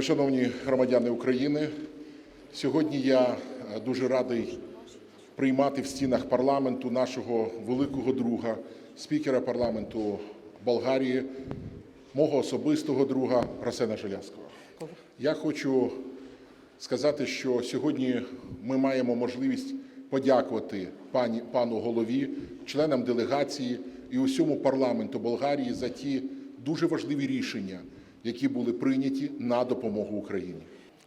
Шановні громадяни України, сьогодні я е, дуже радий приймати в стінах парламенту нашого великого друга, спікера парламенту Болгарії, мого особистого друга Арсена Желязкова. Я хочу сказати, що сьогодні ми маємо можливість подякувати пані пану голові, членам делегації і усьому парламенту Болгарії за ті дуже важливі рішення, які були прийняті на допомогу Україні.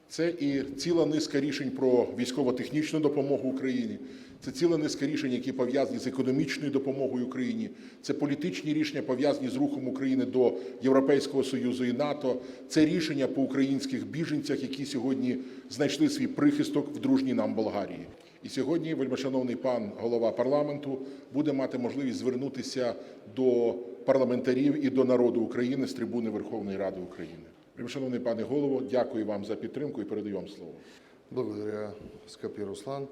Це і ціла низка рішень про військово-технічну допомогу Україні. Це ціла низка рішень, які пов'язані з економічною допомогою Україні. Це політичні рішення пов'язані з рухом України до Європейського союзу і НАТО. Це рішення по українських біженцях, які сьогодні знайшли свій прихисток в дружній нам Болгарії. І сьогодні, вельмишановний пан голова парламенту, буде мати можливість звернутися до парламентарів і до народу України з трибуни Верховної Ради України. Вельмишановний пане голово, дякую вам за підтримку і передаю вам слово. Благодаря, скъпи Руслан.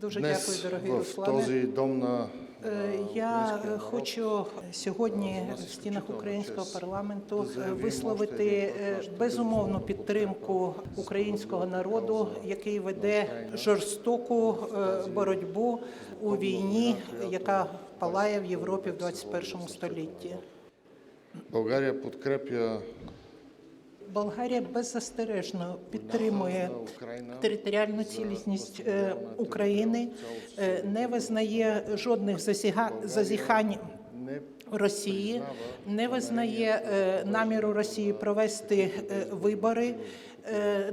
Дуже Днес дякую, дорогий Руслане. дом на Е, Я е, хочу сьогодні в стінах українського парламенту е, висловити е, безумовну підтримку українського народу, який веде жорстоку е, боротьбу у війні, яка палає в Європі в 21 столітті. България подкрепя Болгарія беззастережно підтримує територіальну цілісність е, України, е, не визнає жодних зазіхань Росії, не визнає е, наміру Росії провести вибори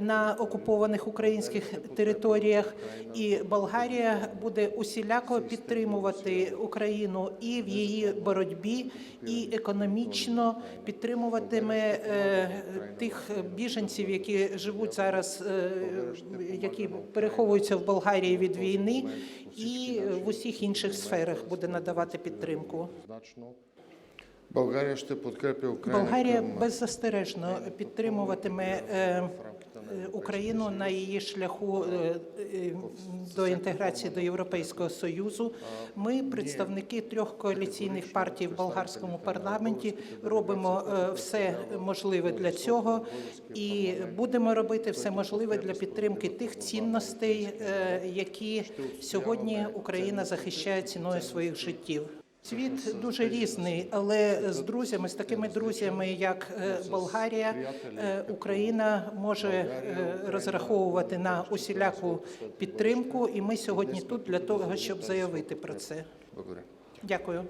на окупованих українських територіях, і Болгарія буде усіляко підтримувати Україну і в її боротьбі, і економічно підтримуватиме е, тих біженців, які живуть зараз, е, які переховуються в Болгарії від війни, і в усіх інших сферах буде надавати підтримку. България ще Україна Болгарія беззастережно підтримуватиме е, е, Україну на її шляху е, до інтеграції до Європейського союзу. Ми, представники трьох коаліційних партій в болгарському парламенті, робимо все можливе для цього. І будемо робити все можливе для підтримки тих цінностей, які сьогодні Україна захищає ціною своїх життів. Світ дуже різний, але з друзями, з такими друзями, як е, Болгарія, е, Україна може е, розраховувати на усіляку підтримку, і ми сьогодні тут для того, щоб заявити про це. Дякую.